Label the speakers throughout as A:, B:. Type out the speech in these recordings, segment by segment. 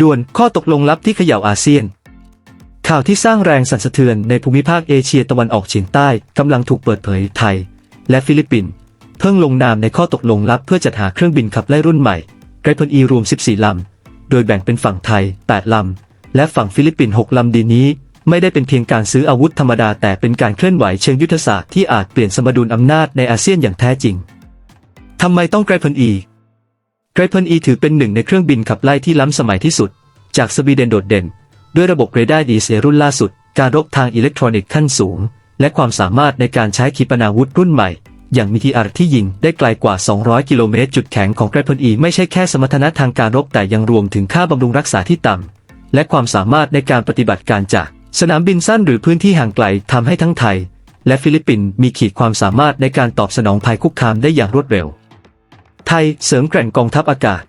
A: ด่วนข้อตกลงลับที่เขย่าอาเซียน ข่าวที่สร้างแรงสั่นสะเทือนในภูมิภาคเอเชียตะวันออกเฉียงใต้กำลังถูกเปิดเผยไทย และฟิลิปปินส์เพิ่งลงนามในข้อตกลงลับเพื่อจัดหาเครื่องบินขับไล่รุ่นใหม่ไกรพลอีรวม 14 ลำ โดยแบ่งเป็นฝั่งไทย 8 ลำ และฝั่งฟิลิปปินส์ 6 ลำดีนี้ ไม่ได้เป็นเพียงการซื้ออาวุธธรรมดาแต่เป็นการเคลื่อนไหวเชิงยุทธศาสตร์ที่อาจเปลี่ยนสมดุลอำนาจในอาเซียนอย่างแท้จริงทำไมต้องไกรพลอี ไกรพลอีถือเป็นหนึ่งในเครื่องบินขับไล่ที่ล้ำสมัยที่สุด จากสวีเดนโดดเด่น ด้วยระบบเรดาร์ดีเซรุ่นล่าสุด การรบทางอิเล็กทรอนิกส์ขั้นสูง และความสามารถในการใช้ขีปนาวุธรุ่นใหม่ อย่างมีทีอาร์ที่ยิงได้ไกลกว่า 200 กิโลเมตรจุดแข็งของไกรพลอีไม่ใช่แค่สมรรถนะทางการรบแต่ยังรวมถึงค่าบำรุงรักษาที่ต่ำและความสามารถในการปฏิบัติการจากสนามบินสั้นหรือพื้นที่ห่างไกลทำให้ทั้งไทย และฟิลิปปินส์มีขีดความสามารถในการตอบสนองภัยคุกคามได้อย่างรวดเร็ว ทยเสริมแกร่งกองทัพอากาศ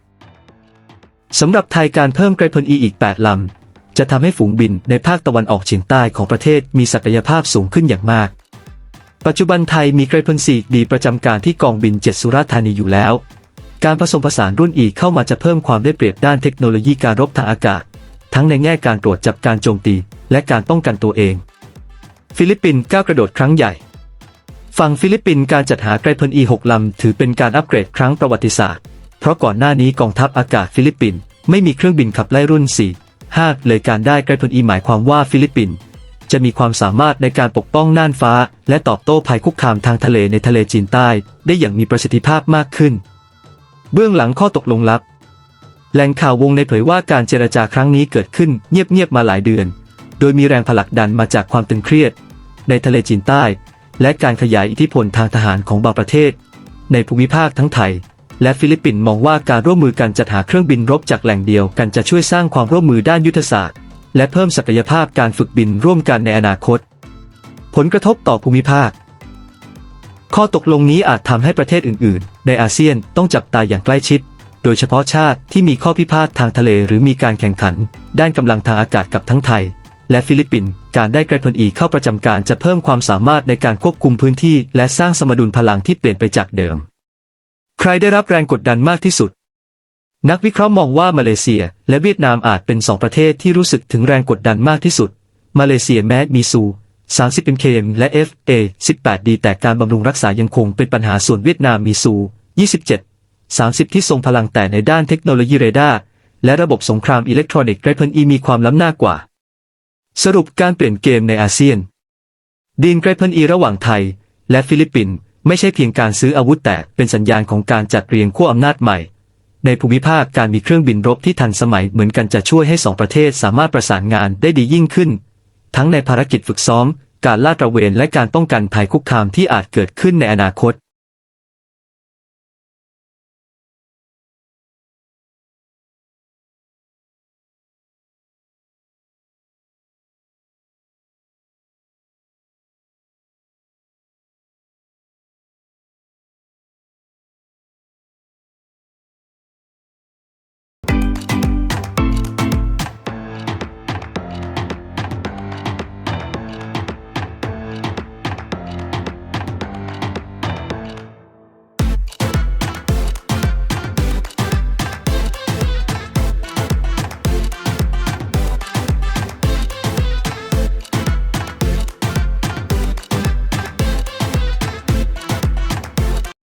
A: สำหรับไทยการเพิ่มไกรพลอีอีก 8 ลำ จะทำให้ฝูงบินในภาคตะวันออกเฉียงใต้ของประเทศมีศักยภาพสูงขึ้นอย่างมาก ปัจจุบันไทยมีไกรพลสีดีประจำการที่กองบิน 7 สุราษฎร์ธานีอยู่แล้ว การผสมผสานรุ่นอีเข้ามาจะเพิ่มความได้เปรียบด้านเทคโนโลยีการรบทางอากาศ ทั้งในแง่การตรวจจับการโจมตี และการป้องกันตัวเอง ฟิลิปปินส์ก้าวกระโดดครั้งใหญ่ ฝั่งฟิลิปปินส์การจัดหาไกรพลอี6ลำ ถือเป็นการอัปเกรดครั้งประวัติศาสตร์ เพราะก่อนหน้านี้กองทัพอากาศฟิลิปปินส์ไม่มีเครื่องบินขับไล่รุ่น 4 5 เลยการได้ไกรพลอีหมายความว่าฟิลิปปินส์จะมีความสามารถในการปกป้องน่านฟ้า และตอบโต้ภัยคุกคามทางทะเลในทะเลจีนใต้ ได้อย่างมีประสิทธิภาพมากขึ้น เบื้องหลังข้อตกลงลับ แหล่งข่าววงในเผยว่าการเจรจาครั้งนี้เกิดขึ้นเงียบๆมาหลายเดือน โดยมีแรงผลักดันมาจากความตึงเครียด ในทะเลจีนใต้ และการขยายอิทธิพลทางทหารของบางประเทศ ในภูมิภาคทั้งไทย และฟิลิปปินส์มองว่าการร่วมมือกันจัดหาเครื่องบินรบจากแหล่งเดียวกันจะช่วยสร้างความร่วมมือด้านยุทธศาสตร์ และเพิ่มศักยภาพการฝึกบินร่วมกันในอนาคต ผลกระทบต่อภูมิภาค ข้อตกลงนี้อาจทำให้ประเทศอื่น ๆ ในอาเซียนต้องจับตาอย่างใกล้ชิดโดยเฉพาะชาติที่มีข้อพิพาททางทะเลหรือมีการแข่งขัน ด้านกำลังทางอากาศกับทั้งไทย และฟิลิปปินส์การได้กรพลอีเข้าประจำการจะเพิ่มความสามารถในการควบคุมพื้นที่ และสร้างสมดุลพลังที่เปลี่ยนไปจากเดิม ใครได้รับแรงกดดันมากที่สุด นักวิเคราะห์มองว่ามาเลเซีย และเวียดนามอาจเป็นสองประเทศที่รู้สึกถึงแรงกดดันมากที่สุด มาเลเซียแม้มีซู30 mkm และ FA 18 d แต่การบำรุงรักษายังคงเป็นปัญหาส่วนเวียดนามมีซู27 30 ที่ทรงพลังแต่ในด้านเทคโนโลยีเรดาร์และระบบสงครามอิเล็กทรอนิกส์ไกรพลอีมีความล้ำหน้ากว่า สรุปการเปลี่ยนเกมในอาเซียน ดีนไกรพลอีระหว่างไทย และฟิลิปปินส์ไม่ใช่เพียงการซื้ออาวุธแต่เป็นสัญญาณของการจัดเรียงขั้วอำนาจใหม่ ในภูมิภาคการมีเครื่องบินรบที่ทันสมัยเหมือนกันจะช่วยให้สองประเทศสามารถประสานงานได้ดียิ่งขึ้น ทั้งในภารกิจฝึกซ้อม การลาดตระเวนและการป้องกันภัยคุกคามที่อาจเกิดขึ้นในอนาคต